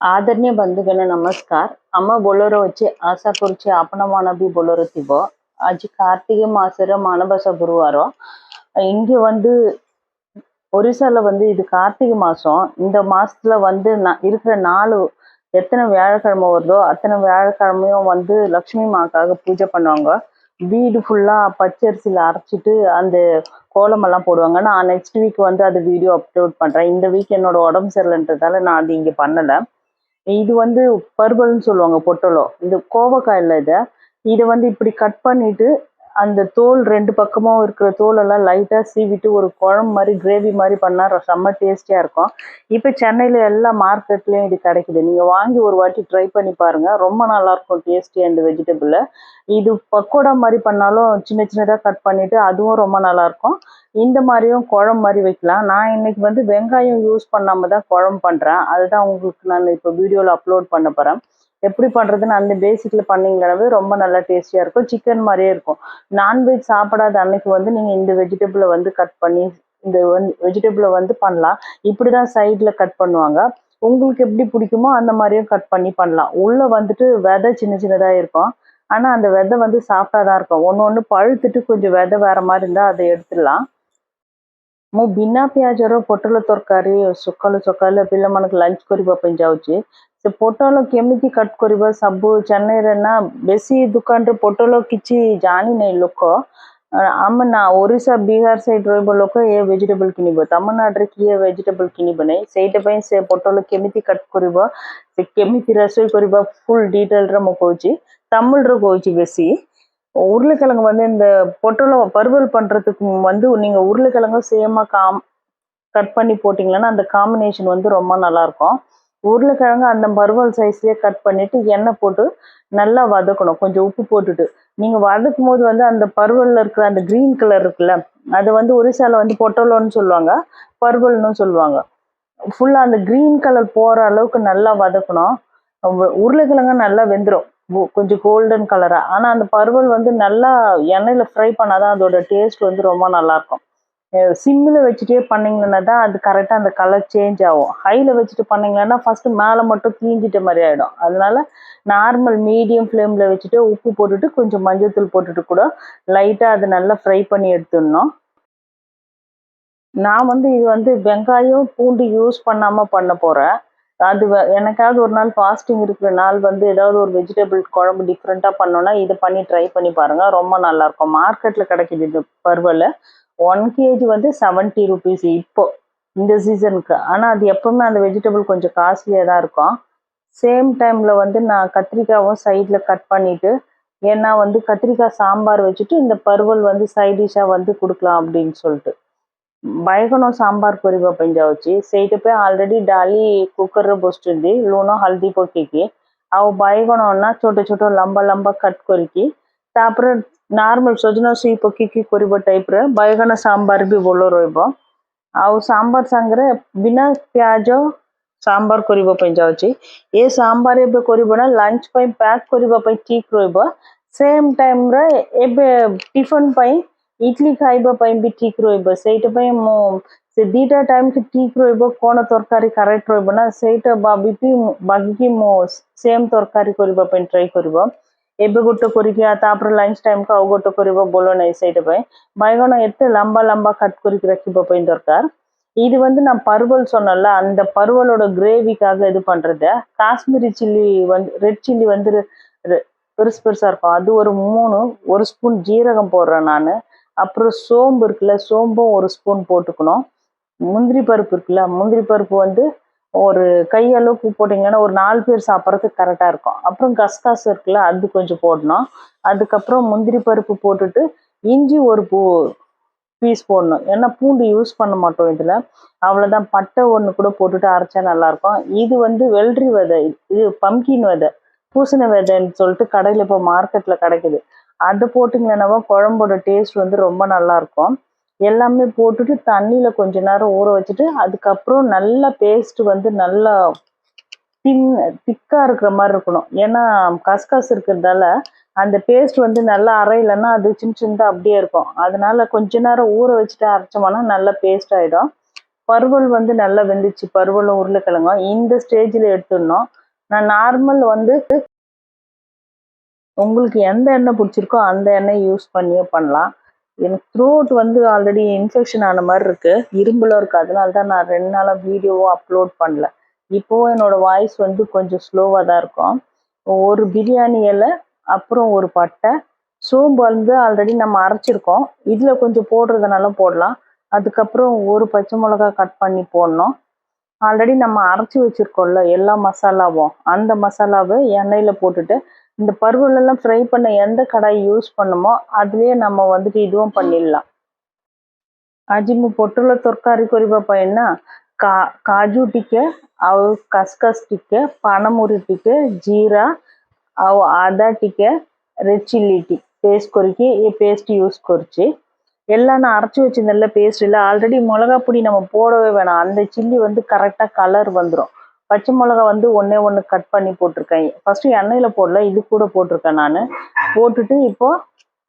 आदरणीय बंधूगण வச்சு ஆசா बोलरोचे आसापूरचे आपण ಬಿ बोलरुतिबो அஜி கார்த்திகை மாசர மானபச குருவாரம் இங்கே வந்து ஒரிசாவில் வந்து இது கார்த்திகை மாதம் இந்த மாதத்தில் வந்து நான் இருக்கிற நாலு எத்தனை வியாழக்கிழமை வருதோ அத்தனை வியாழக்கிழமையும் வந்து லக்ஷ்மி மாக்காக பூஜை பண்ணுவாங்க. வீடு ஃபுல்லாக பச்சரிசியில் அரைச்சிட்டு அந்த கோலமெல்லாம் போடுவாங்க. நான் நெக்ஸ்ட் வீக் வந்து அது வீடியோ அப்லோட் பண்ணுறேன் இந்த வீக் என்னோட உடம்பு சரியில்லைன்றதால நான் அது இங்கே பண்ணலை. இது வந்து பருவல்னு சொல்லுவாங்க பொட்டலோ. இது கோவக்காய் இல்லை இதை. இதை வந்து இப்படி கட் பண்ணிட்டு அந்த தோல் ரெண்டு பக்கமும் இருக்கிற தோலெல்லாம் லைட்டாக சீவிட்டு ஒரு குழம்பு மாதிரி கிரேவி மாதிரி பண்ணால் செம்ம டேஸ்டியாக இருக்கும். இப்போ சென்னையில் எல்லா மார்க்கெட்லேயும் இது கிடைக்குது. நீங்கள் வாங்கி ஒரு வாட்டி ட்ரை பண்ணி பாருங்கள் ரொம்ப நல்லாயிருக்கும் டேஸ்டியாக இந்த வெஜிடபிளில் இது பக்கோடா மாதிரி பண்ணாலும் சின்ன சின்னதாக கட் பண்ணிவிட்டு அதுவும் ரொம்ப நல்லாயிருக்கும். இந்த மாதிரியும் குழம்பு மாதிரி வைக்கலாம். நான் இன்னைக்கு வந்து வெங்காயம் யூஸ் பண்ணாமல் தான் குழம்பு பண்ணுறேன் அதுதான் உங்களுக்கு நான் இப்போ வீடியோவில் அப்லோட் பண்ண போகிறேன் எப்படி பண்ணுறதுன்னு அந்த பேசிக்கில் பண்ணீங்கன்னாவே ரொம்ப நல்லா டேஸ்டியாக இருக்கும் சிக்கன் மாதிரியே இருக்கும் நான்வெஜ் சாப்பிடாத அன்னைக்கு வந்து நீங்கள் இந்த வெஜிடபிளை வந்து கட் பண்ணி இந்த வந்து வெஜிடபிளை வந்து பண்ணலாம் இப்படி தான் சைடில் கட் பண்ணுவாங்க உங்களுக்கு எப்படி பிடிக்குமோ அந்த மாதிரியும் கட் பண்ணி பண்ணலாம் உள்ளே வந்துட்டு விதை சின்ன சின்னதாக இருக்கும் ஆனால் அந்த விதை வந்து சாஃப்டாக தான் இருக்கும் ஒன்று ஒன்று பழுத்துட்டு கொஞ்சம் விதை வேற மாதிரி இருந்தால் அதை எடுத்துடலாம் ମୁଁ ବିନା ପିଆଜର ପୋଟଳ ତରକାରୀ ସକାଳୁ ସକାଳୁ ପିଲାମାନଙ୍କୁ ଲଞ୍ଚ କରିବା ପାଇଁ ଯାଉଛି ସେ ପୋଟଳ କେମିତି କଟ୍ କରିବ ସବୁ ଚେନ୍ନାଇରେ ନା ବେଶୀ ଦୋକାନରେ ପୋଟଳ କିଛି ଜାଣିନାହିଁ ଲୋକ ଆମ ନା ଓଡ଼ିଶା ବିହାର ସାଇଡ଼୍ ରହିବ ଲୋକ ଏ ଭେଜିଟେବଲ୍ କିଣିବ ତାମିଲନାଡ଼ୁରେ କିଏ ଭେଜିଟେବଲ୍ କିଣିବ ନାହିଁ ସେଇଟା ପାଇଁ ସେ ପୋଟଳ କେମିତି କଟ୍ କରିବ ସେ କେମିତି ରୋଷେଇ କରିବ ଫୁଲ୍ ଡିଟେଲ୍ରେ ମୁଁ କହୁଛି தமிழ்ரு கோவிச்சு பேசி உருளைக்கிழங்கு வந்து இந்த பொட்டலம் பருவல் பண்ணுறதுக்கு வந்து நீங்கள் உருளைக்கிழங்கு சேமாக காம் கட் பண்ணி போட்டிங்கன்னா அந்த காம்பினேஷன் வந்து ரொம்ப நல்லாயிருக்கும் உருளைக்கிழங்கு அந்த பருவல் சைஸ்லேயே கட் பண்ணிவிட்டு எண்ணெய் போட்டு நல்லா வதக்கணும். கொஞ்சம் உப்பு போட்டுட்டு. நீங்கள் வதக்கும் போது வந்து அந்த பருவலில் இருக்கிற அந்த க்ரீன் கலர் இருக்குல்ல அது வந்து ஒரிசால வந்து பொட்டலோன்னு சொல்லுவாங்க பருவல்னு சொல்லுவாங்க. ஃபுல்லாக அந்த க்ரீன் கலர் போகிற அளவுக்கு நல்லா வதக்கணும். உருளைக்கிழங்கு நல்லா வெந்துடும் கொஞ்சம் கோல்டன் கலராக ஆனால் அந்த பருவல் வந்து நல்லா எண்ணெயில் ஃப்ரை பண்ணாதான் அதோட டேஸ்ட் வந்து ரொம்ப நல்லாயிருக்கும் சிம்மில் வச்சுட்டே பண்ணீங்கன்னா தான் அது கரெக்டாக அந்த கலர் சேஞ்ச் ஆகும். ஹையில் வச்சுட்டு பண்ணீங்கன்னா ஃபஸ்ட்டு மேலே மட்டும் தீஞ்சிட்ட மாதிரி ஆகிடும் அதனால நார்மல் மீடியம் ஃப்ளேமில் வச்சுட்டு உப்பு போட்டுட்டு கொஞ்சம் மஞ்சள்தூள் போட்டுட்டு கூட லைட்டாக அதை நல்லா ஃப்ரை பண்ணி எடுத்துடணும். நான் வந்து இது வந்து வெங்காயம் பூண்டு யூஸ் பண்ணாமல் பண்ண போகிறேன் அது எனக்காவது ஒரு நாள் ஃபாஸ்டிங் இருக்கிற நாள் வந்து ஏதாவது ஒரு வெஜிடபிள் குழம்பு டிஃப்ரெண்ட்டாக பண்ணோன்னா இதை பண்ணி ட்ரை பண்ணி பாருங்கள் ரொம்ப நல்லாயிருக்கும் மார்க்கெட்டில் கிடைக்குது இது பருவலை. ஒன் கேஜி வந்து செவன்ட்டி ருபீஸ் இப்போ இந்த சீசனுக்கு ஆனால் அது எப்பவுமே அந்த வெஜிடபிள் கொஞ்சம் காஸ்ட்லியாக தான் இருக்கும் சேம் டைமில் வந்து நான் கத்திரிக்காவும் சைடில் கட் பண்ணிவிட்டு ஏன்னா வந்து கத்திரிக்காய் சாம்பார் வச்சுட்டு இந்த பருவல் வந்து சைட் டிஷ்ஷாக வந்து கொடுக்கலாம் அப்படின்னு சொல்லிட்டு ବାଇଗଣ ସାମ୍ବାର କରିବା ପାଇଁ ଯାଉଛି ସେଇଟା ପାଇଁ ଅଲରେଡ଼ି ଡାଲି କୁକରରେ ବସୁଛନ୍ତି ଲୁଣ ହଳଦୀ ପକେଇକି ଆଉ ବାଇଗଣ ନା ଛୋଟ ଛୋଟ ଲମ୍ବା ଲମ୍ବା କଟ୍ କରିକି ତାପରେ ନର୍ମାଲ ସଜନା ଛୁଇଁ ପକେଇକି କରିବା ଟାଇପ୍ର ବାଇଗଣ ସାମ୍ବାର ବି ଭଲ ରହିବ ଆଉ ସାମ୍ବାର ସାଙ୍ଗରେ ବିନା ପିଆଜ ସାମ୍ବାର କରିବା ପାଇଁ ଯାଉଛି ଏ ସାମ୍ବାର ଏବେ କରିବ ନା ଲଞ୍ଚ ପାଇଁ ପ୍ୟାକ୍ କରିବା ପାଇଁ ଠିକ୍ ରହିବ ସେମ୍ ଟାଇମ୍ରେ ଏବେ ଟିଫନ୍ ପାଇଁ ଇଡଲି ଖାଇବା ପାଇଁ ବି ଠିକ୍ ରହିବ ସେଇଟା ପାଇଁ ମୁଁ ସେ ଦୁଇଟା ଟାଇମ୍କି ଠିକ୍ ରହିବ କ'ଣ ତରକାରୀ କରେକ୍ଟ ରହିବ ନା ସେଇଟା ଭାବିକି ମୁଁ- ଭାବିକି ମୁଁ ସେମ୍ ତରକାରୀ କରିବା ପାଇଁ ଟ୍ରାଏ କରିବ ଏବେ ଗୋଟେ କରିକି ଆଉ ତାପରେ ଲଞ୍ଚ ଟାଇମ୍କୁ ଆଉ ଗୋଟେ କରିବ ଭଲ ନାହିଁ ସେଇଟା ପାଇଁ ବାଇଗଣ ଏତେ ଲମ୍ବା ଲମ୍ବା கட் କରିକି ரக்கிப்ப போய் தர்க்கார் இது வந்து நான் பருவல் சொன்னேன்ல அந்த பருவலோட கிரேவிக்காக இது பண்றது காஷ்மீரி சில்லி வந்து ரெட் சில்லி வந்து ரெ- ரெ- பெருசு பெருசா இருக்கும் அது ஒரு மூணு ஒரு ஸ்பூன் ஜீரகம் போடுறேன் நான் அப்புறம் சோம்பு இருக்குல்ல சோம்பும் ஒரு ஸ்பூன் போட்டுக்கணும் முந்திரி பருப்பு இருக்குல்ல முந்திரி பருப்பு வந்து ஒரு கையளவுக்கு போட்டிங்கன்னா ஒரு நாலு பேர் சாப்பிட்றதுக்கு கரெக்டாக இருக்கும். அப்புறம் கஸ்காஸ் இருக்குல்ல அது கொஞ்சம் போடணும். அதுக்கப்புறம் முந்திரி பருப்பு போட்டுட்டு இஞ்சி ஒரு பூ பீஸ் போடணும். ஏன்னா பூண்டு யூஸ் பண்ண மாட்டோம் இதில். அவ்வளோதான் பட்டை ஒன்று கூட போட்டுட்டு அரைச்சா நல்லாயிருக்கும் இது வந்து வெள்ளரி விதை. இது பம்கின் விதை. பூசணி விதைன்னு சொல்லிட்டு கடையில் இப்போ மார்க்கெட்டில் கிடைக்குது. அது போட்டிங்கன்னாவோ குழம்போட டேஸ்ட் வந்து ரொம்ப நல்லாயிருக்கும் எல்லாமே போட்டுட்டு தண்ணியில் கொஞ்ச நேரம் ஊற வச்சுட்டு அதுக்கப்புறம் நல்லா பேஸ்ட் வந்து நல்லா தின் திக்காக இருக்கிற மாதிரி இருக்கணும். ஏன்னா கஸ்கஸ் இருக்கிறதால அந்த பேஸ்ட் வந்து நல்லா அரையலைன்னா அது சின்ன சின்னதாக அப்படியே இருக்கும். அதனால கொஞ்ச நேரம் ஊற வச்சுட்டு அரைச்சோம்னா நல்லா பேஸ்ட் ஆகிடும் பருவல் வந்து நல்லா வெந்துச்சு. பருவலும் உருளைக்கிழங்கும். இந்த ஸ்டேஜில் எடுத்துடணும். நான் நார்மல் வந்து உங்களுக்கு எந்த எண்ணெய் பிடிச்சிருக்கோ அந்த எண்ணெய் யூஸ் பண்ணியே பண்ணலாம். எனக்கு த்ரோட் வந்து ஆல்ரெடி இன்ஃபெக்ஷன் ஆன மாதிரி இருக்கு. இரும்புல இருக்கு. அதனால தான் நான் ரெண்டு நாளாக வீடியோவும் அப்லோட் பண்ணல. இப்போவும் என்னோட வாய்ஸ் வந்து கொஞ்சம் ஸ்லோவாக தான் இருக்கும். ஒரு பிரியாணி இலை அப்புறம் ஒரு பட்டை சோம்பு வந்து ஆல்ரெடி நம்ம அரைச்சிருக்கோம். இதில் கொஞ்சம் போடுறதுனால போடலாம். அதுக்கப்புறம் ஒரு பச்சை மிளகா கட் பண்ணி போடணும். ஆல்ரெடி நம்ம அரைச்சி வச்சிருக்கோம்ல எல்லா மசாலாவும். அந்த மசாலாவை எண்ணெயில் போட்டுட்டு இந்த பருவலெல்லாம் ஃப்ரை பண்ண எந்த கடாய் யூஸ் பண்ணுமோ அதுலேயே நம்ம வந்துட்டு இதுவும் பண்ணிடலாம் ଆଜି ମୁଁ ପୋଟଳ ତରକାରୀ କରିବା ପାଇଁ ନା କା କାଜୁ ଟିକେ ଆଉ କାସକାସ ଟିକେ ପାନମୁରି ଟିକେ ଜିରା ଆଉ ଅଦା ଟିକେ ರೆಡ್ ಚಿಲ್ಲಿ ಟಿ ಪೇಸ್ಟ್ ಕೊರಿಕಿ ಈ ಪೇಸ್ಟ್ யூஸ் குறிச்சு எல்லாம் நான் அரைச்சி வச்சிருந்தேன்ல பேஸ்ட்டில் ஆல்ரெடி மிளகா பொடி நம்ம போடவே வேணாம் அந்த சில்லி வந்து கரெக்டாக கலர் வந்துடும் பச்சை மிளகா வந்து ஒன்றே ஒன்று கட் பண்ணி போட்டிருக்கேன். ஃபஸ்ட்டு எண்ணெயில் போடல இது கூட போட்டிருக்கேன் நான். போட்டுட்டு இப்போது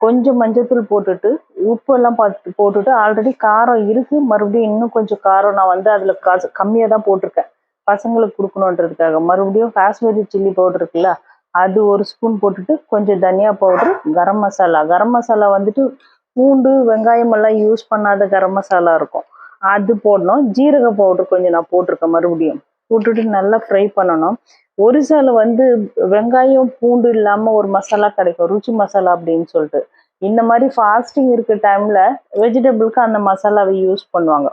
கொஞ்சம் மஞ்சத்தூள் போட்டுட்டு உப்பு எல்லாம் பார்த்து போட்டுட்டு ஆல்ரெடி காரம் இருக்குது மறுபடியும் இன்னும் கொஞ்சம் காரம் நான் வந்து அதில் காசு கம்மியாக தான் போட்டிருக்கேன். பசங்களுக்கு கொடுக்கணுன்றதுக்காக. மறுபடியும் காஷ்மீரி சில்லி பவுடர் இருக்குல்ல அது ஒரு ஸ்பூன் போட்டுட்டு கொஞ்சம் தனியா பவுடர் கரம் மசாலா. கரம் மசாலா வந்துட்டு பூண்டு வெங்காயம் எல்லாம் யூஸ் பண்ணாத கரம் மசாலா இருக்கும். அது போடணும். ஜீரக பவுடர் கொஞ்சம் நான் போட்டிருக்கேன் மறுபடியும். போட்டுட்டு நல்லா ஃப்ரை பண்ணணும். ஒரு சில வந்து வெங்காயம் பூண்டு இல்லாமல் ஒரு மசாலா கிடைக்கும். ருச்சி மசாலா அப்படின்னு சொல்லிட்டு. இந்த மாதிரி ஃபாஸ்டிங் இருக்க டைமில் வெஜிடபிளுக்கு அந்த மசாலாவை யூஸ் பண்ணுவாங்க.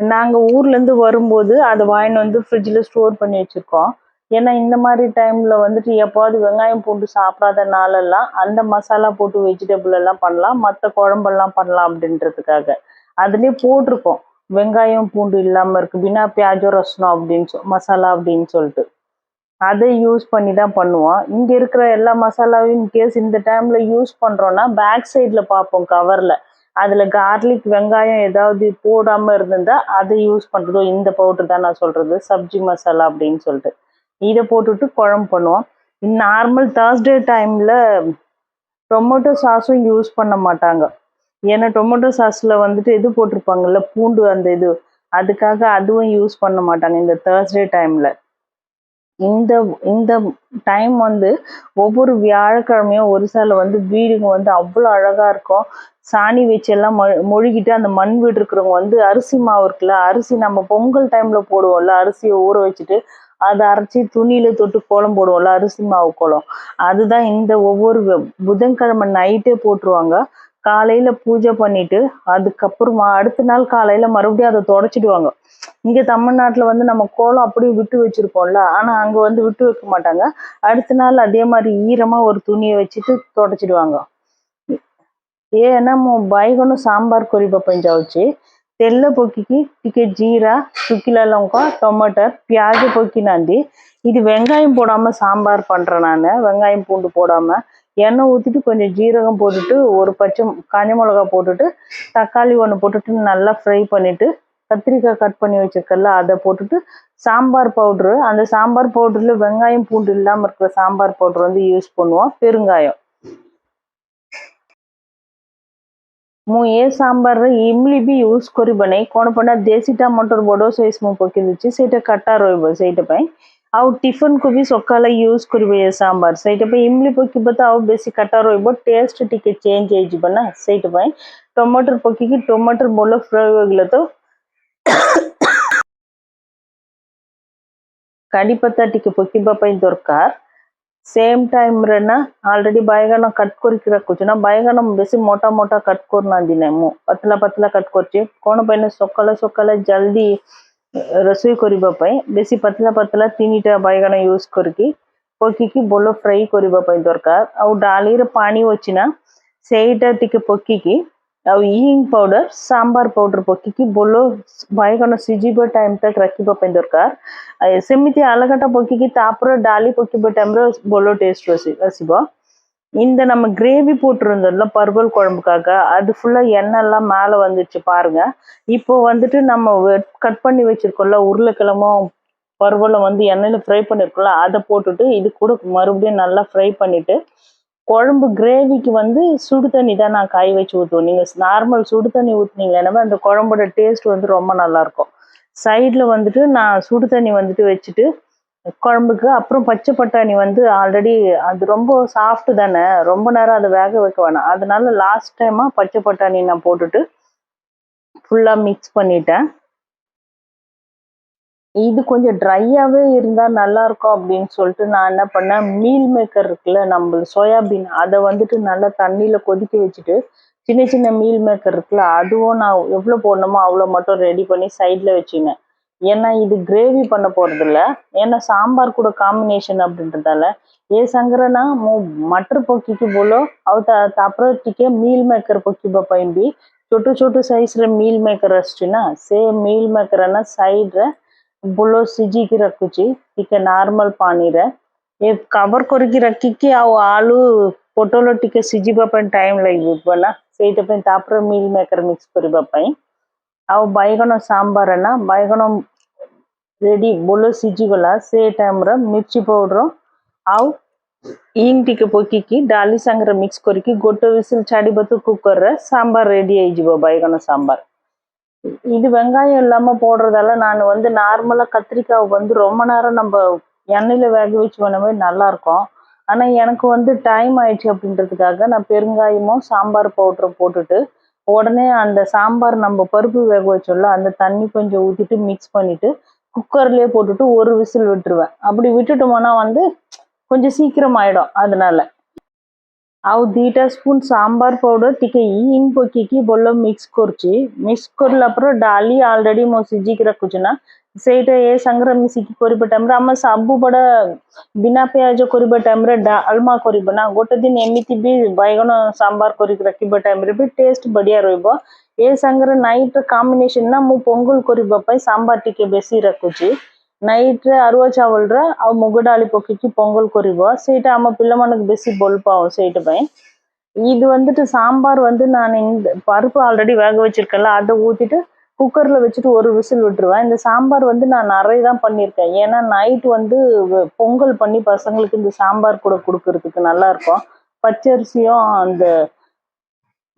நாங்கள் ஊர்லேருந்து வரும்போது அதை வாங்கிட்டு வந்து ஃப்ரிட்ஜில் ஸ்டோர் பண்ணி வச்சுருக்கோம். ஏன்னா இந்த மாதிரி டைமில் வந்துட்டு எப்போது வெங்காயம் பூண்டு சாப்பிடாத நாளெல்லாம் அந்த மசாலா போட்டு வெஜிடபிள் எல்லாம் பண்ணலாம். மற்ற குழம்பெல்லாம் பண்ணலாம் அப்படின்றதுக்காக. அதுலேயே போட்டிருக்கோம். வெங்காயம் பூண்டு இல்லாமல் இருக்குது பின்னா பியாஜோ ரசனம் அப்படின்னு சொல் மசாலா அப்படின்னு சொல்லிட்டு. அதை யூஸ் பண்ணி தான் பண்ணுவோம். இங்கே இருக்கிற எல்லா மசாலாவையும் இன்கேஸ் இந்த டைமில் யூஸ் பண்ணுறோன்னா பேக் சைடில் பார்ப்போம் கவரில் அதில் கார்லிக் வெங்காயம் ஏதாவது போடாமல் இருந்திருந்தால் அதை யூஸ் பண்ணுறதோ இந்த பவுடர் தான் நான் சொல்கிறது சப்ஜி மசாலா அப்படின்னு சொல்லிட்டு. இதை போட்டுட்டு குழம்பு பண்ணுவோம். நார்மல் தேர்ஸ்டே டைமில் டொமேட்டோ சாஸும் யூஸ் பண்ண மாட்டாங்க. ஏன்னா டொமேட்டோ சாஸில் வந்துட்டு இது போட்டிருப்பாங்கல்ல பூண்டு அந்த இது. அதுக்காக அதுவும் யூஸ் பண்ண மாட்டாங்க இந்த தேர்ஸ்டே டைமில் இந்த இந்த டைம் வந்து ஒவ்வொரு வியாழக்கிழமையும் ஒரு சில வந்து வீடுங்க வந்து அவ்வளோ அழகா இருக்கும். சாணி வச்சு எல்லாம் மொ மொழிகிட்டு அந்த மண் வீடு இருக்கிறவங்க வந்து அரிசி மாவு இருக்குல்ல அரிசி நம்ம பொங்கல் டைம்ல போடுவோம்ல அரிசியை ஊற வச்சுட்டு அதை அரைச்சி துணியில தொட்டு கோலம் போடுவோம்ல அரிசி மாவு கோலம். அதுதான் இந்த ஒவ்வொரு புதன்கிழமை நைட்டே போட்டுருவாங்க. காலையில பூஜை பண்ணிட்டு அதுக்கப்புறமா அடுத்த நாள் காலையில மறுபடியும் அதை தொடச்சிடுவாங்க. இங்க தமிழ்நாட்டுல வந்து நம்ம கோலம் அப்படியே விட்டு வச்சிருப்போம்ல ஆனா அங்க வந்து விட்டு வைக்க மாட்டாங்க. அடுத்த நாள் அதே மாதிரி ஈரமா ஒரு துணியை வச்சுட்டு தொடச்சிடுவாங்க. ஏன்னா బైగను సాంబార్ కూర పప్పించవచ్చు தெல்ல பொக்கிக்கு టికెట్ జీరా சுக்கில லங்கா டொமேட்டோ பியாஜ பொக்கி பொக்கினாண்டி இது வெங்காயம் போடாம சாம்பார் பண்றேன் நான். வெங்காயம் பூண்டு போடாம எண்ணெய் ஊற்றிட்டு கொஞ்சம் ஜீரகம் போட்டுட்டு ஒரு பச்சை காஞ்ச மிளகா போட்டுட்டு தக்காளி ஒன்று போட்டுட்டு நல்லா ஃப்ரை பண்ணிட்டு கத்திரிக்காய் கட் பண்ணி வச்சிருக்கல அதை போட்டுட்டு சாம்பார் பவுட்ரு அந்த சாம்பார் பவுடர்ல வெங்காயம் பூண்டு இல்லாமல் இருக்கிற சாம்பார் பவுடர் வந்து யூஸ் பண்ணுவோம் பெருங்காயம் ମୁଁ ଏ ସାମ୍ବାରରେ ଇମଲି ବି ୟୁଜ୍ କରିବା ନାହିଁ କ'ଣ ପାଇଁ ନା ଦେଶୀଟା ମଟର ବଡ଼ ସାଇଜ୍ ମୁଁ ପକେଇ ଦେଇଛି ସେଇଟା କାଟା ରହିବ ସେଇଟା ପାଇଁ और टिफ़न को भी सकाल यूज करेंगे सांबार से इमली पकब तो आउ बेस काटा रोब टेस्ट टी चेंज होना से टमाटर पकड़ टमाटर भल फ्राई तो ಕಡಿಪತ್ತ ಟಿಕೆ ಪಕ್ಕಿಬ್ಬ ಪೈ ದೊರ್ಕಾರ್ ಸೇಮ್ ಟೈಮ್ ರನ್ನ ಆಲ್ರೆಡಿ ಬಾಯಿಗನ ಕಟ್ಕೊರಿಕಿರ ಕುಚನ ಬಾಯಿಗನ ಬೆಸಿ ಮೋಟಾ ಮೋಟಾ ಕಟ್ಕೊರ್ನ ದಿನೇಮು ಪತ್ಲ ಪತ್ಲ ಕಟ್ಕೊರ್ಚಿ ಕೋಣ ಪೈನ ಸೊಕ್ಕಲ ಸೊಕ್ಕಲ ಜಲ್ದಿ ରୋଷେଇ କରିବା ପାଇଁ ବେଶୀ ପତଳା ପତଳା ତିନିଟା ବାଇଗଣ ୟୁଜ୍ କରିକି ପକିକି ଭଲ ଫ୍ରାଏ କରିବା ପାଇଁ ଦରକାର ଆଉ ଡାଲିରେ ପାଣି ଅଛି ନା ସେଇଟା ଟିକେ ପକିକି ଆଉ ଇଂ ପାଉଡର ସାମ୍ବାର ପାଉଡର ପକେଇକି ଭଲ ବାଇଗଣ ସିଝିବା ଟାଇମ୍ ତକ୍ ରଖିବା ପାଇଁ ଦରକାର ସେମିତି ଆଲଗାଟା ପକେଇକି ତାପରେ ଡାଲି ପକେଇବା ଟାଇମ୍ରେ ଭଲ ଟେଷ୍ଟ ଆସିବ இந்த நம்ம கிரேவி போட்டிருந்தோம்ல பருவல் குழம்புக்காக அது ஃபுல்லாக எண்ணெய்லாம் மேலே வந்துச்சு பாருங்க. இப்போ வந்துட்டு நம்ம கட் பண்ணி வச்சிருக்கோம்ல உருளைக்கிழமும் பருவலும் வந்து எண்ணெயில் ஃப்ரை பண்ணியிருக்கோம்ல அதை போட்டுட்டு இது கூட மறுபடியும் நல்லா ஃப்ரை பண்ணிவிட்டு குழம்பு கிரேவிக்கு வந்து சுடு தண்ணி தான் நான் காய் வச்சு ஊற்றுவோம் நீங்கள் நார்மல் சுடு தண்ணி ஊற்றுனீங்கன்னா அந்த குழம்போட டேஸ்ட் வந்து ரொம்ப நல்லாயிருக்கும் சைடில் வந்துட்டு நான் சுடு தண்ணி வந்துட்டு வச்சுட்டு குழம்புக்கு அப்புறம் பச்சை பட்டாணி வந்து ஆல்ரெடி அது ரொம்ப சாஃப்ட் தானே? ரொம்ப நேரம் அதை வேக வைக்க வேணாம். அதனால லாஸ்ட் டைமாக பச்சை பட்டாணி நான் போட்டுட்டு ஃபுல்லாக மிக்ஸ் பண்ணிட்டேன். இது கொஞ்சம் ட்ரையாகவே இருந்தால் நல்லா இருக்கும் அப்படின்னு சொல்லிட்டு நான் என்ன பண்ணேன்? மீல் மேக்கர் இருக்குல்ல நம்ம சோயாபீன் அதை வந்துட்டு நல்லா தண்ணியில் கொதிக்க வச்சுட்டு சின்ன சின்ன மீல் மேக்கர் இருக்குல்ல அதுவும் நான் எவ்வளோ போடணுமோ அவ்வளோ மட்டும் ரெடி பண்ணி சைடில் வச்சுனேன் ஏன்னா இது கிரேவி பண்ண போகிறதில்ல ஏன்னா சாம்பார் கூட காம்பினேஷன் அப்படின்றதால ఏ సంగ్రహణ మూ మటర్ పొక్కికి బోలో అవు తప్రటికే మీల్ మేకర్ పొక్కి బప్పైంది చోటు చోటు సైజ్ర మీల్ మేకర్ వచ్చిన సేమ్ మీల్ మేకర్ అన్న సైడ్ర బులో సిజీకి రక్కుచి ఇక నార్మల్ పానీర ఏ కవర్ కొరికి రక్కికి ఆ ఆలు ఫోటోలో టికే సిజి బప్పని టైం లైక్ బల్ల ସେଇଟା ପାଇଁ ତାପରେ ମିଲ୍ ମେକର୍ ମିକ୍ସ କରିବା ପାଇଁ ಅವು ಬೈಗಣ ಸಾಂಬಾರಲ್ಲ ரெடி ರೆಡಿ ಬೊಲು ಸಿಜುಗಲ ಸೇ மிர்ச்சி பவுடரும் ಪೌಡ್ರ ಅವು பொக்கிக்கு டாலி ಡಾಲಿ மிக்ஸ் ಮಿಕ್ಸ್ ಕೊರಿಕಿ விசில் சடி பத்து ಕುಕ್ಕರ್ರ சாம்பார் ரெடி ஆயிடுச்சுப்பா பைகன சாம்பார் இது வெங்காயம் இல்லாமல் போடுறதால நான் வந்து நார்மலாக கத்திரிக்காய் வந்து ரொம்ப நேரம் நம்ம எண்ணெயில் வேக வச்சு பண்ணவே நல்லாயிருக்கும் ஆனால் எனக்கு வந்து டைம் ஆயிடுச்சு அப்படின்றதுக்காக நான் பெருங்காயமும் சாம்பார் பவுடரும் போட்டுட்டு உடனே அந்த சாம்பார் நம்ம பருப்பு வேக வச்சோம்ல அந்த தண்ணி கொஞ்சம் ஊற்றிட்டு மிக்ஸ் பண்ணிவிட்டு குக்கர்லேயே போட்டுட்டு ஒரு விசில் விட்டுருவேன். அப்படி விட்டுட்டோம்னா வந்து கொஞ்சம் சீக்கிரம் ஆகிடும் அதனால. ଆଉ ଦୁଇଟା ସ୍ପୁନ୍ ସାମ୍ବାର ପାଉଡ଼ର ଟିକେ ଇନ୍ ପକେଇକି ଭଲ ମିକ୍ସ କରୁଛି ମିକ୍ସ କରିଲା ପରେ ଡାଲି ଅଲରେଡ଼ି ମୁଁ ସିଝିକି ରଖୁଛି ନା ସେଇଟା ଏ ସାଙ୍ଗରେ ମିଶିକି କରିବା ଟାଇମ୍ରେ ଆମେ ସବୁବେଳେ ବିନା ପିଆଜ କରିବା ଟାଇମ୍ରେ ଡାଲମା କରିବ ନା ଗୋଟେ ଦିନ ଏମିତି ବି ବାଇଗଣ ସାମ୍ବାର କରିକି ରଖିବା ଟାଇମ୍ରେ ବି ଟେଷ୍ଟ ବଢ଼ିଆ ରହିବ ଏ ସାଙ୍ଗରେ ନାଇଟ୍ର କମ୍ବିନେସନ୍ ନା ମୁଁ ପୋଙ୍ଗଲ କରିବା ପାଇଁ ସାମ୍ବାର ଟିକେ ବେଶୀ ରଖୁଛି ନାଇଟ୍ରେ ଅରୁଆ ଚାଉଳର ଆଉ ମୁଗ ଡାଲି ପକେଇକି பொங்கல் କରିବ ସେଇଟା ଆମ ପିଲାମାନଙ୍କୁ ବେଶୀ ଭଲ ପାଉ ସେଇଟା ପାଇଁ இது வந்துட்டு சாம்பார் வந்து நான் இந்த பருப்பு ஆல்ரெடி வேக வச்சிருக்கேன்ல அதை ஊற்றிட்டு குக்கரில் வச்சுட்டு ஒரு விசில் விட்டுருவேன் இந்த சாம்பார் வந்து நான் நிறைய தான் பண்ணியிருக்கேன் ஏன்னா நைட் வந்து வ- பொங்கல் பண்ணி பசங்களுக்கு இந்த சாம்பார் கூட கொடுக்கறதுக்கு நல்லா இருக்கும் பச்சரிசியும் அந்த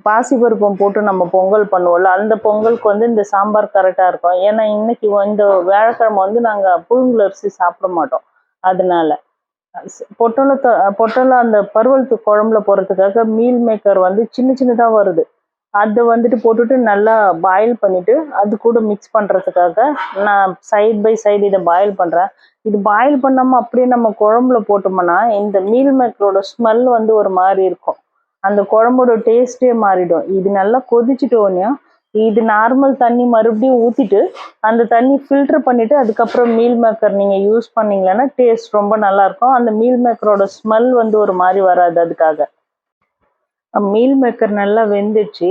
பாசிப்பருப்பம் போட்டு நம்ம பொங்கல் பண்ணுவோம்ல அந்த பொங்கலுக்கு வந்து இந்த சாம்பார் கரெக்டாக இருக்கும். ஏன்னா இன்னைக்கு இந்த வியாழக்கிழமை வந்து நாங்கள் புழுங்கல் அரிசி சாப்பிட மாட்டோம். அதனால பொட்டலத்தை பொட்டலம் அந்த பருவத்து குழம்புல போடுறதுக்காக மீல் மேக்கர் வந்து சின்ன சின்னதாக வருது. அதை வந்துட்டு போட்டுட்டு நல்லா பாயில் பண்ணிட்டு அது கூட மிக்ஸ் பண்ணுறதுக்காக நான் சைடு பை சைடு இதை பாயில் பண்ணுறேன் இது பாயில் பண்ணாமல் அப்படியே நம்ம குழம்புல போட்டோம்னா இந்த மீல் மேக்கரோட ஸ்மெல் வந்து ஒரு மாதிரி இருக்கும். அந்த குழம்போட டேஸ்டே மாறிடும். இது நல்லா கொதிச்சிட்டோன்னே இது நார்மல் தண்ணி மறுபடியும் ஊற்றிட்டு அந்த தண்ணி ஃபில்டர் பண்ணிவிட்டு அதுக்கப்புறம் மீல் மேக்கர் நீங்கள் யூஸ் பண்ணீங்கன்னா டேஸ்ட் ரொம்ப நல்லாயிருக்கும். அந்த மீல் மேக்கரோட ஸ்மெல் வந்து ஒரு மாதிரி வராது அதுக்காக. மீல் மேக்கர் நல்லா வெந்துச்சு.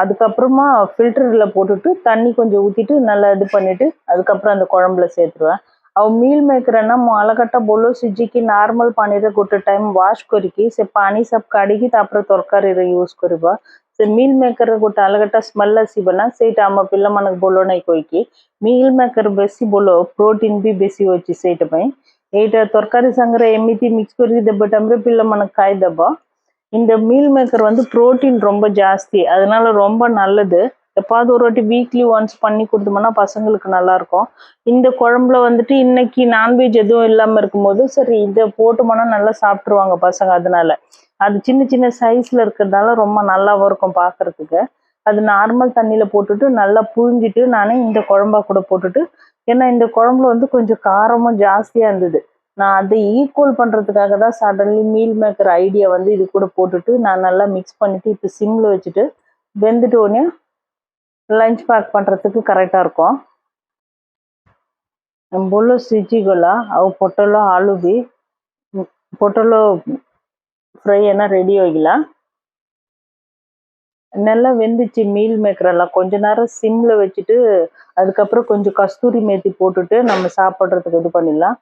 அதுக்கப்புறமா ஃபில்டரில் போட்டுட்டு தண்ணி கொஞ்சம் ஊற்றிட்டு நல்லா இது பண்ணிவிட்டு அதுக்கப்புறம் அந்த குழம்புல சேர்த்துருவேன். ଆଉ ମିଲ୍ ମେକର ନା ମୁଁ ଆଲକାଟା ବୋଲ ସିଝିକି ନର୍ମାଲ ପାଣିରେ ଗୋଟେ ଟାଇମ୍ ୱାଶ୍ କରିକି ସେ ପାଣି ସବୁ କାଢ଼ିକି ତାପରେ ତରକାରୀରେ ୟୁଜ୍ କରିବା ସେ ମିଲ୍ ମେକରରେ ଗୋଟେ ଅଲଗାଟା ସ୍ମେଲ୍ ଆସିବ ନା ସେଇଟା ଆମ ପିଲାମାନଙ୍କୁ ଭଲ ନାହିଁ କହିକି ମିଲ୍ ମେକର ବେଶୀ ଭଲ ପ୍ରୋଟିନ୍ ବି ବେଶୀ ଅଛି ସେଇଟା ପାଇଁ ଏଇଟା ତରକାରୀ ସାଙ୍ଗରେ ଏମିତି ମିକ୍ସ କରିକି ଦେବା ଟାଇମ୍ରେ ପିଲାମାନଙ୍କୁ ଖାଇଦେବ இந்த மீல் மேக்கர் வந்து புரோட்டீன் ரொம்ப ஜாஸ்தி அதனால ரொம்ப நல்லது எப்பாவது ஒரு வாட்டி வீக்லி ஒன்ஸ் பண்ணி கொடுத்தோம்னா பசங்களுக்கு நல்லா இருக்கும் இந்த குழம்புல வந்துட்டு இன்னைக்கு நான்வெஜ் எதுவும் இல்லாமல் இருக்கும்போது சரி இதை போட்டோம்னா நல்லா சாப்பிட்ருவாங்க பசங்க அதனால. அது சின்ன சின்ன சைஸ்ல இருக்கிறதால ரொம்ப நல்லாவும் இருக்கும் பார்க்குறதுக்கு அது நார்மல் தண்ணியில போட்டுட்டு நல்லா புழிஞ்சிட்டு நானே இந்த குழம்பா கூட போட்டுட்டு ஏன்னா இந்த குழம்புல வந்து கொஞ்சம் காரமும் ஜாஸ்தியா இருந்தது. நான் அதை ஈக்குவல் பண்றதுக்காக தான் சடன்லி மீல் மேக்கர் ஐடியா வந்து இது கூட போட்டுட்டு நான் நல்லா மிக்ஸ் பண்ணிட்டு இப்போ சிம்ல வச்சுட்டு வெந்துட்டு உடனே லஞ்ச் பேக் பண்ணுறதுக்கு கரெக்டாக இருக்கும். ಬೊಳ್ಳು ಸಿಜಿಗಳ ಅವು ಪೊಟೊಲೊ ಆಲೂ ಬಿ ಪೊಟೊಲೊ ಫ್ರೈ ಏನೋ ರೆಡಿ ಹೋಗಿಲ್ಲ நல்லா வெந்துச்சு மீல் மேக்கரெல்லாம் கொஞ்ச நேரம் சிம்மில் வச்சுட்டு அதுக்கப்புறம் கொஞ்சம் கஸ்தூரி மேத்தி போட்டுட்டு நம்ம சாப்பிட்றதுக்கு இது பண்ணிடலாம்.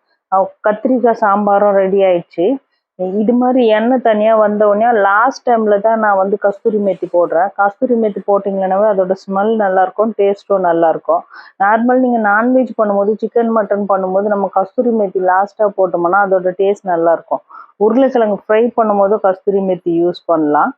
கத்திரிக்காய் சாம்பாரும் ரெடி ஆயிடுச்சு. இது மாதிரி எண்ணெய் தனியாக வந்தவுடனே லாஸ்ட் டைமில் தான் நான் வந்து கஸ்தூரி மேத்தி போடுறேன். கஸ்தூரி மேத்தி போட்டிங்கனாவே அதோட ஸ்மெல் நல்லாயிருக்கும் டேஸ்ட்டும் நல்லாயிருக்கும். நார்மல் நீங்கள் நான்வெஜ் பண்ணும்போது சிக்கன் மட்டன் பண்ணும்போது நம்ம கஸ்தூரி மேத்தி லாஸ்ட்டாக போட்டோம்னா அதோட டேஸ்ட் நல்லாயிருக்கும். உருளைக்கிழங்கு ஃப்ரை பண்ணும்போது கஸ்தூரி மேத்தி யூஸ் பண்ணலாம்.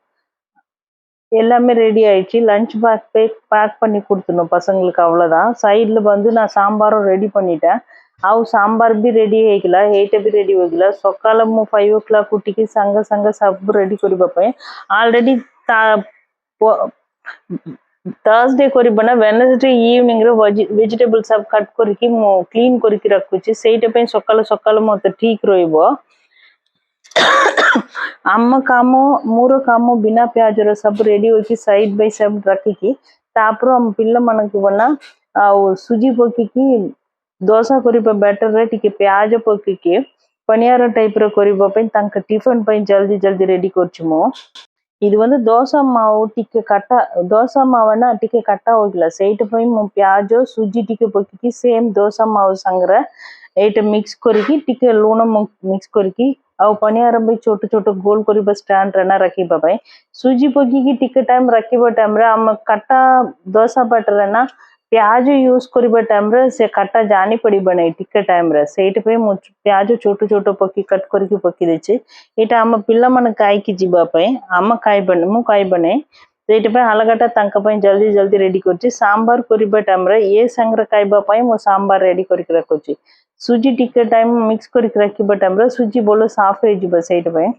எல்லாமே ரெடி ஆயிடுச்சு. லஞ்ச் பேக் பேக் பேக் பண்ணி கொடுத்துடணும் பசங்களுக்கு அவ்வளோதான் சைடில் வந்து நான் சாம்பாரும் ரெடி பண்ணிட்டேன். ಅವು ಸಾಂಬಾರ್ ಬಿ ರೆಡಿ ಆಗಿಲ್ಲ ಏಟ ಬಿ ರೆಡಿ ಹೋಗಿಲ್ಲ ಸೊಕ್ಕಾಲ ಫೈವ್ ಓ ಕ್ಲಾಕ್ ಹುಟ್ಟಿಗೆ ಸಂಘ ಸಂಘ ಸಬ್ ರೆಡಿ ಕೊರಿಬಪ್ಪ ಆಲ್ರೆಡಿ ತಾ థర్స్డే కొరి బన వెనస్డే ఈవినింగ్ వెజిటేబుల్ సబ్ కట్ కొరికి క్లీన్ కొరికి రక్కుచ్చి సేట పైన సొక్కల సొక్కల మొత్తం టీక్ రోయిబో. అమ్మ కామో మూరో కామో బినా ప్యాజర సబ్ రెడీ వచ్చి సైడ్ బై సైడ్ రక్కికి. తాపరు అమ్మ పిల్ల మనకు వన్న సుజీ పొక్కికి దోశ కొరిప బెటర్ ଟିକେ ପିଆଜ ପକେଇକି ପନିଆର ଟାଇପ୍ର କରିବା ପାଇଁ ତାଙ୍କ ଟିଫିନ୍ ପାଇଁ ଜଲ୍ଦି ଜଲ୍ଦି ରେଡ଼ି କରୁଛି ମୁଁ ಇದು ಒಂದು ದೋಸೆ ಮಾವು ಟಿಕ್ಕೆ ಕಟ್ಟ ದೋಸೆ ಮಾವನ್ನ ಟಿಕ್ಕೆ ಕಟ್ಟ ಹೋಗಿಲ್ಲ ಸೈಟ್ ಪೈ ಪ್ಯಾಜು ಸುಜಿ ಟಿಕ್ಕೆ ಪೊಕ್ಕಿಕ್ಕಿ ಸೇಮ್ ದೋಸೆ ಮಾವು ಸಂಗ್ರ ಏಟ ಮಿಕ್ಸ್ ಕೊರಿಕಿ ಟಿಕ್ಕೆ ಲೂಣ ಮಿಕ್ಸ್ ಕೊರಿಕಿ ಅವು ಪನಿ ಆರಂಭಿ ಚೋಟ ಚೋಟ ಗೋಲ್ ಕೊರಿಬ ಸ್ಟ್ಯಾಂಡ್ ರನ್ನ ರಕಿಬ ಬೈ ಸುಜಿ ಪೊಕ್ಕಿಗೆ ಟಿಕ್ಕೆ ಟೈಮ್ ರಕಿಬ ಟೈಮ್ ರೇ ಅಮ್ಮ ಕಟ್ಟ ದೋಸೆ ಬಟ್ರನ್ನ ବାଟରେ ନା ପିଆଜ ୟୁଜ୍ କରିବା ଟାଇମ୍ରେ ସେ କାଟା ଜାଣି ପଡ଼ିବ ନାହିଁ ଟିକେ ଟାଇମ୍ରେ ସେଇଥିପାଇଁ ମୁଁ ପିଆଜ ଛୋଟ ଛୋଟ ପକେଇ କଟ୍ କରିକି ପକେଇ ଦେଇଛି ଏଇଟା ଆମ ପିଲାମାନେ ଖାଇକି ଯିବା ପାଇଁ ଆମ ଖାଇବାନି ମୁଁ ଖାଇବା ନାହିଁ ସେଇଥିପାଇଁ ଅଲଗାଟା ତାଙ୍କ ପାଇଁ ଜଲ୍ଦି ଜଲ୍ଦି ରେଡି କରୁଛି ସାମ୍ବାର କରିବା ଟାଇମ୍ରେ ଏ ସାଙ୍ଗରେ ଖାଇବା ପାଇଁ ମୁଁ ସାମ୍ବାର ରେଡି କରିକି ରଖୁଛି ସୁଜି ଟିକେ டைம் மிக்ஸ் କରିକି ரக்கிற டைம்ல சுஜி போல சாஃப்ட் ஆயிடுச்சு ସେଇଥିପାଇଁ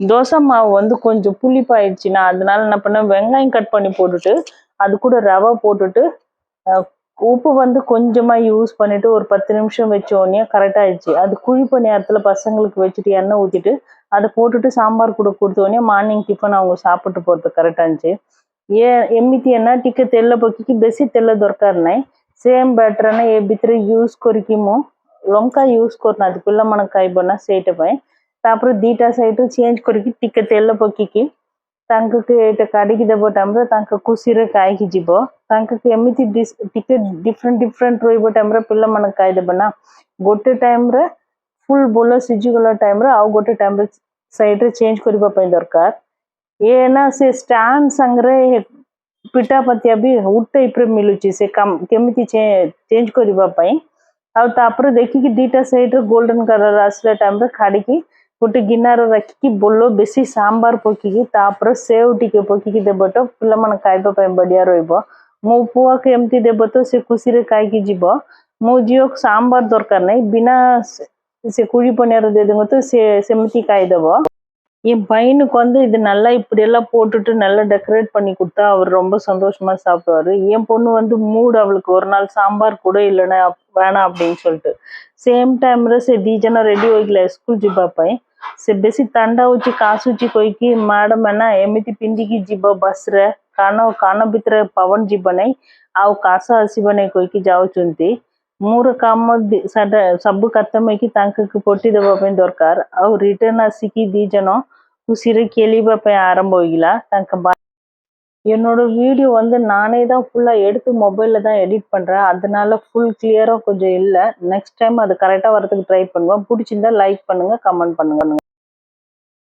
தோசை மாவு வந்து கொஞ்சம் புளிப்பாயிடுச்சுன்னா அதனால என்ன பண்ணேன் வெங்காயம் கட் பண்ணி போட்டுட்டு அது கூட ரவை போட்டுட்டு அஹ், உப்பு வந்து கொஞ்சமாக யூஸ் பண்ணிவிட்டு ஒரு பத்து நிமிஷம் வச்சோடனே கரெக்டாகிடுச்சு அது குழி பணியாரத்தில் பசங்களுக்கு வச்சுட்டு எண்ணெய் ஊற்றிட்டு அதை போட்டுட்டு சாம்பார் கூட கொடுத்தோடனே மார்னிங் டிஃபன் அவங்க சாப்பிட்டு போகிறது கரெக்டாக இருந்துச்சு. ఏ ఎమ్మితి అన్న టిక తెల్ల పొక్కికి బెసి తెల్ల దొరకన్నాయి సేమ్ బెటర్ అన్న யூஸ் குறைக்குமோ యూస్ யூஸ் లొంక அது பிள்ளை மணக்காய் మనకు కైబోన సేటపై తాపరు தீட்டா சைட்டு சேஞ்ச் కొరికి టిక తెల్ల పొక్కికి ତାଙ୍କୁ ଏଇଟା କାଢିକି ଦେବ ଟାଇମ୍ରେ ତାଙ୍କ ଖୁସିରେ ଖାଇକି ଯିବ ତାଙ୍କୁ ଏମିତି ଡିସ୍ ଟିକେ ଡିଫରେଣ୍ଟ ଡିଫରେଣ୍ଟ ରହିବ ଟାଇମ୍ରେ ପିଲାମାନେ ଖାଇଦେବେ ନା ଗୋଟେ ଟାଇମ୍ରେ ଫୁଲ୍ ବୋଲ ସିଝିଗଲା ଟାଇମ୍ରେ ଆଉ ଗୋଟେ ଟାଇମ୍ରେ ସାଇଡ୍ରେ ଚେଞ୍ଜ କରିବା ପାଇଁ ଦରକାର ଇଏ ନା ସେ ଷ୍ଟାଣ୍ଡ ସାଙ୍ଗରେ ପିଠା ପାତିଆ ବି ଉଡ୍ ଟାଇପ୍ରେ ମିଳୁଛି ସେ କାମ କେମିତି ଚେଞ୍ଜ କରିବା ପାଇଁ ଆଉ ତାପରେ ଦେଖିକି ଦିଟା ସାଇଡ୍ରେ ଗୋଲ୍ଡେନ୍ କଲର୍ ଆସିଲା ଟାଇମ୍ରେ କାଢିକି ಬಿಟ್ಟು ಗಿನ್ನಾರ ಅಕ್ಕಿಗೆ ಬೊಲ್ಲೋ ಬೆಸಿ ಸಾಂಬಾರ್ ಪೊಕ್ಕಿಗೆ ತಾಪರ ಸೇವಟಿಗೆ ಪೊಕ್ಕಿಗೆ ದೆಬ್ಬಟ್ಟು ಪಿಲ್ಲಮನ ಕಾಯ್ಬ ಪೈ ಬಡಿಯಾರ ಇಬ್ಬ ಮು ಪುವಕ್ ಎಮ್ತಿ ದೆಬ್ಬತ್ತು ಸೆ ಕುಸಿರೆ ಕಾಯ್ಕಿ ಜಿಬ ಮು ಜಿಯೋಕ್ ಸಾಂಬಾರ್ ದೊರಕಾರ ನೈ ಬಿನಾ সে কুড়ি পনেরো দিয়ে দেবো তো সে সেমতি কাই দেবো என் பையனுக்கு வந்து இது நல்லா இப்படி எல்லாம் போட்டுட்டு நல்லா டெக்கரேட் பண்ணி கொடுத்தா அவர் ரொம்ப சந்தோஷமா சாப்பிடுவாரு என் பொண்ணு வந்து மூடு அவளுக்கு ஒரு நாள் சாம்பார் கூட இல்லைன்னா வேணாம் அப்படின்னு சொல்லிட்டு ସେମ୍ ଟାଇମ୍ରେ ସେ ଦି ଜଣ ରେଡି ହୋଇଗଲେ ସ୍କୁଲ ଯିବା ପାଇଁ ସେ ବେଶୀ ଥଣ୍ଡା ହଉଛି କାଶୁଛି କହିକି ମ୍ୟାଡମ୍ ନା ଏମିତି ପିନ୍ଧିକି ଯିବ ବସ୍ରେ କାନ କାନ ଭିତରେ ପବନ ଯିବ ନାହିଁ ଆଉ କାଶ ଆସିବ ନାହିଁ କହିକି ଯାଉଛନ୍ତି ಮೂರು ಕಾಮದ್ ಸಡ ಸಬ್ಬು கத்தமைக்கு தங்கக்கு ಪೊಟ್ಟಿದ ಬಾಪೆ ದೊರ್ಕಾರ್ அவர் ரிட்டர்ன் ಸಿಕ್ಕಿ ದೀಜನೋ ಉಸಿರು ಕೇಳಿ ಬಾಪೆ ಆರಂಭ தங்க என்னோட வீடியோ வந்து நானே தான் ஃபுல்லாக எடுத்து மொபைலில் தான் எடிட் பண்ணுறேன் அதனால ஃபுல் கிளியராக கொஞ்சம் இல்லை. நெக்ஸ்ட் டைம் அது கரெக்டாக வரதுக்கு ட்ரை பண்ணுவேன். பிடிச்சிருந்தா லைக் பண்ணுங்கள் கமெண்ட் பண்ணுங்கள்